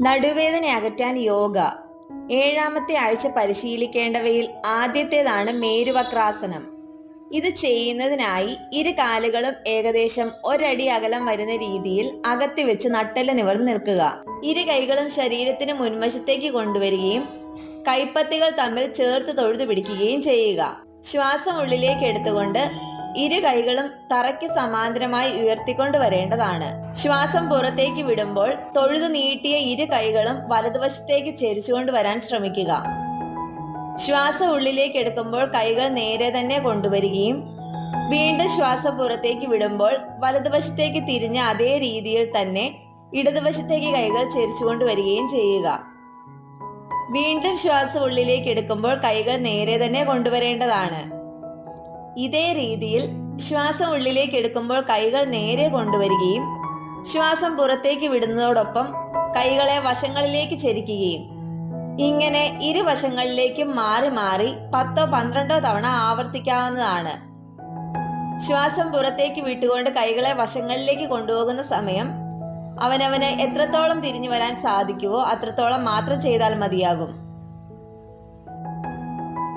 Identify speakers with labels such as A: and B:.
A: നടുവേദന അകറ്റാൻ യോഗ. ഏഴാമത്തെ ആഴ്ച പരിശീലിക്കേണ്ടവയിൽ ആദ്യത്തേതാണ് മേരുവക്രാസനം. ഇത് ചെയ്യുന്നതിനായി ഇരു കാലുകളും ഏകദേശം ഒരടി അകലം വരുന്ന രീതിയിൽ അകത്തി വെച്ച് നട്ടൽ നിവർന്ന് നിൽക്കുക. ഇരു കൈകളും ശരീരത്തിന് മുൻവശത്തേക്ക് കൊണ്ടുവരികയും കൈപ്പത്തികൾ തമ്മിൽ ചേർത്ത് തൊഴുതു പിടിക്കുകയും ചെയ്യുക. ശ്വാസം ഉള്ളിലേക്ക് എടുത്തുകൊണ്ട് ഇരു കൈകളും തറയ്ക്ക് സമാന്തരമായി ഉയർത്തിക്കൊണ്ട് വരേണ്ടതാണ് ശ്വാസം പുറത്തേക്ക് വിടുമ്പോൾ തൊഴുതു നീട്ടിയ ഇരു കൈകളും വലതുവശത്തേക്ക് ചെരിച്ചുകൊണ്ട് വരാൻ ശ്രമിക്കുക. ശ്വാസം ഉള്ളിലേക്ക് എടുക്കുമ്പോൾ കൈകൾ നേരെ തന്നെ കൊണ്ടുവരികയും വീണ്ടും ശ്വാസം പുറത്തേക്ക് വിടുമ്പോൾ വലതുവശത്തേക്ക് തിരിഞ്ഞ അതേ രീതിയിൽ തന്നെ ഇടതുവശത്തേക്ക് കൈകൾ ചെരിച്ചുകൊണ്ട് വരികയും ചെയ്യുക. വീണ്ടും ശ്വാസം ഉള്ളിലേക്ക് എടുക്കുമ്പോൾ കൈകൾ നേരെ തന്നെ കൊണ്ടുവരേണ്ടതാണ്. ഇതേ രീതിയിൽ ശ്വാസം ഉള്ളിലേക്ക് എടുക്കുമ്പോൾ കൈകൾ നേരെ കൊണ്ടുവരികയും ശ്വാസം പുറത്തേക്ക് വിടുന്നതോടൊപ്പം കൈകളെ വശങ്ങളിലേക്ക് ചരിക്കുകയും. ഇങ്ങനെ ഇരുവശങ്ങളിലേക്കും മാറി മാറി പത്തോ പന്ത്രണ്ടോ തവണ ആവർത്തിക്കാവുന്നതാണ്. ശ്വാസം പുറത്തേക്ക് വിട്ടുകൊണ്ട് കൈകളെ വശങ്ങളിലേക്ക് കൊണ്ടുപോകുന്ന സമയം അവനവന് എത്രത്തോളം തിരിഞ്ഞു വരാൻ സാധിക്കുവോ അത്രത്തോളം മാത്രം ചെയ്താൽ മതിയാകും.